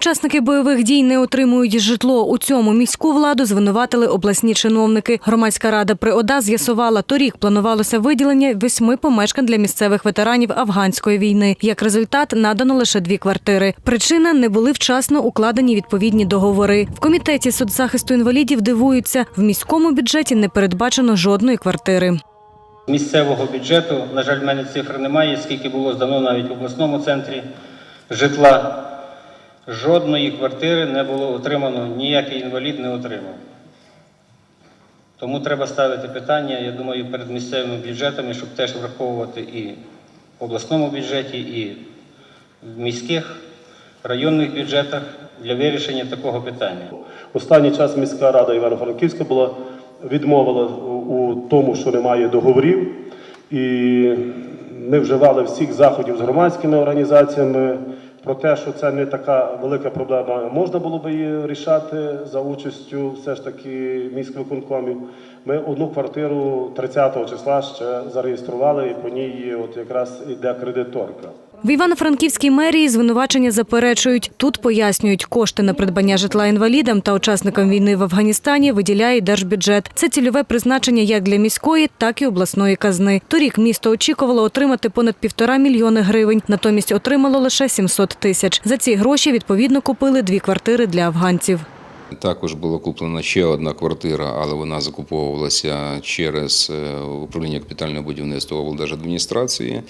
Учасники бойових дій не отримують житло. У цьому міську владу звинуватили обласні чиновники. Громадська рада при ОДА з'ясувала, торік планувалося виділення восьми помешкань для місцевих ветеранів афганської війни. Як результат, надано лише дві квартири. Причина не були вчасно укладені відповідні договори. В комітеті соцзахисту інвалідів дивуються, в міському бюджеті не передбачено жодної квартири. місцевого бюджету. На жаль, в мене цифр немає, скільки було здано навіть в обласному центрі житла. Жодної квартири не було отримано, ніякий інвалід не отримав. Тому треба ставити питання, я думаю, перед місцевими бюджетами, щоб теж враховувати і в обласному бюджеті, і в міських, районних бюджетах для вирішення такого питання. Останній час міська рада Івано-Франківська була відмовила у тому, що немає договорів, і не вживали всіх заходів з громадськими організаціями. Про те, що це не така велика проблема, можна було би її рішати за участю все ж таки міськвиконкомів. Ми одну квартиру 30 числа ще зареєстрували, і по ній от якраз іде кредиторка. В Івано-Франківській мерії звинувачення заперечують. Тут пояснюють, кошти на придбання житла інвалідам та учасникам війни в Афганістані виділяє держбюджет. Це цільове призначення як для міської, так і обласної казни. Торік місто очікувало отримати понад півтора мільйони гривень, натомість отримало лише 700 тисяч. За ці гроші відповідно купили дві квартири для афганців. Також була куплена ще одна квартира, але вона закуповувалася через е, управління капітального будівництва облдержадміністрації.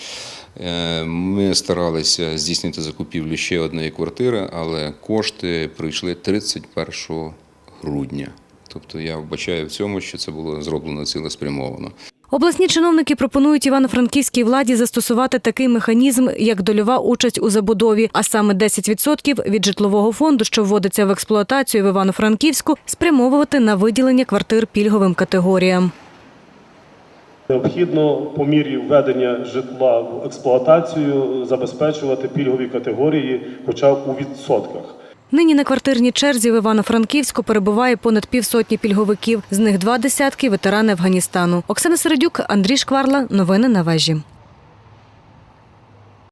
Е, Ми старалися здійснити закупівлю ще одної квартири, але кошти прийшли 31 грудня. Тобто я вбачаю в цьому, що це було зроблено цілеспрямовано. Обласні чиновники пропонують івано-франківській владі застосувати такий механізм, як дольова участь у забудові, а саме 10% від житлового фонду, що вводиться в експлуатацію в Івано-Франківську, спрямовувати на виділення квартир пільговим категоріям. Необхідно по мірі введення житла в експлуатацію забезпечувати пільгові категорії, хоча б у відсотках. Нині на квартирній черзі в Івано-Франківську перебуває понад півсотні пільговиків. З них два десятки ветерани Афганістану. Оксана Середюк, Андрій Шкварла. Новини на вежі.